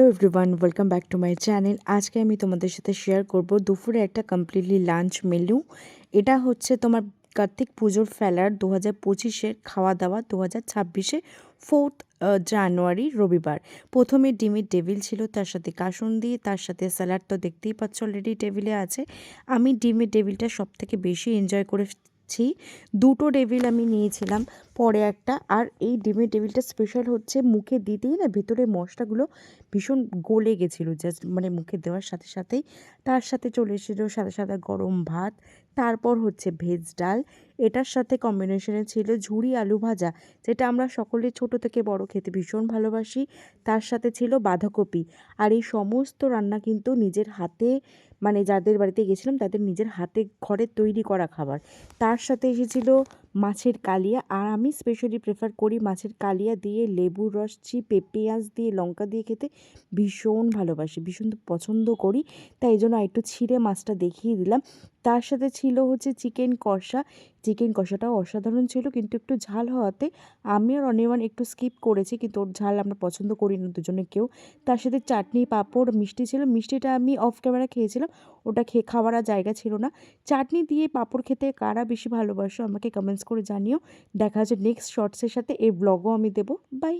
Hello everyone welcome back to my channel আজকে আমি তোমাদের সাথে শেয়ার করব দুপুরে একটা কমপ্লিটলি লাঞ্চ মেনু এটা হচ্ছে তোমার কার্তিক পুজোর ফেলার দু হাজার পঁচিশের খাওয়া দাওয়া দু হাজার ছাব্বিশে ফোর্থ জানুয়ারি রবিবার। প্রথমে ডিমের টেবিল ছিল, তার সাথে কাসুন্দি তার সাথে স্যালাড তো দেখতেই পাচ্ছ অলরেডি টেবিলে আছে। আমি ডিমের টেবিলটা সব থেকে বেশি এনজয় করেছি। দুটো টেবিল আমি নিয়েছিলাম। পরে একটা। আর এই ডিমের টেবিলটা স্পেশাল হচ্ছে মুখে দিতেই না, ভেতরে মশলাগুলো ভীষণ গলে গেছিল জাস্ট মানে মুখে দেওয়ার সাথে সাথেই। তার সাথে চলে এসেছিল সাদা সাদা গরম ভাত, তারপর হচ্ছে ভেজ ডাল। এটার সাথে কম্বিনেশনে ছিল ঝুড়ি আলু ভাজা, যেটা আমরা সকলে ছোট থেকে বড় খেতে ভীষণ ভালোবাসি। তার সাথে ছিল বাঁধাকপি। আর এই সমস্ত রান্না কিন্তু নিজের হাতে মানে যাদের বাড়িতে গেছিলাম তাদের নিজের হাতে ঘরে তৈরি করা খাবার। তার সাথে এসেছিল মাছের কালিয়া। আর আমি স্পেশালি প্রেফার করি মাছের কালিয়া দিয়ে, লেবুর রস, চিপে পেঁয়াজ দিয়ে, লঙ্কা দিয়ে খেতে ভীষণ ভালোবাসি, ভীষণ পছন্দ করি। তাই জন্য একটু ছিঁড়ে মাছটা দেখিয়ে দিলাম। তার সাথে ছিল হচ্ছে চিকেন কষা। চিকেন কষাটাও অসাধারণ ছিল, কিন্তু একটু ঝাল হওয়াতে আমি আর অনির্বাণ একটু স্কিপ করেছি, কিন্তু ওর ঝাল আমরা পছন্দ করি না দুজনে কেউ। তার সাথে চাটনি, পাঁপড়, মিষ্টি ছিল। মিষ্টিটা আমি অফ ক্যামেরা খেয়েছিলাম, ওটা খেয়ে খাওয়ার জায়গা ছিল না। চাটনি দিয়ে পাঁপড় খেতে কারা বেশি ভালোবাসো আমাকে কমেন্টস করে জানিও। দেখা হচ্ছে নেক্সট শর্টসের সাথে এই ব্লগও আমি দেবো। বাই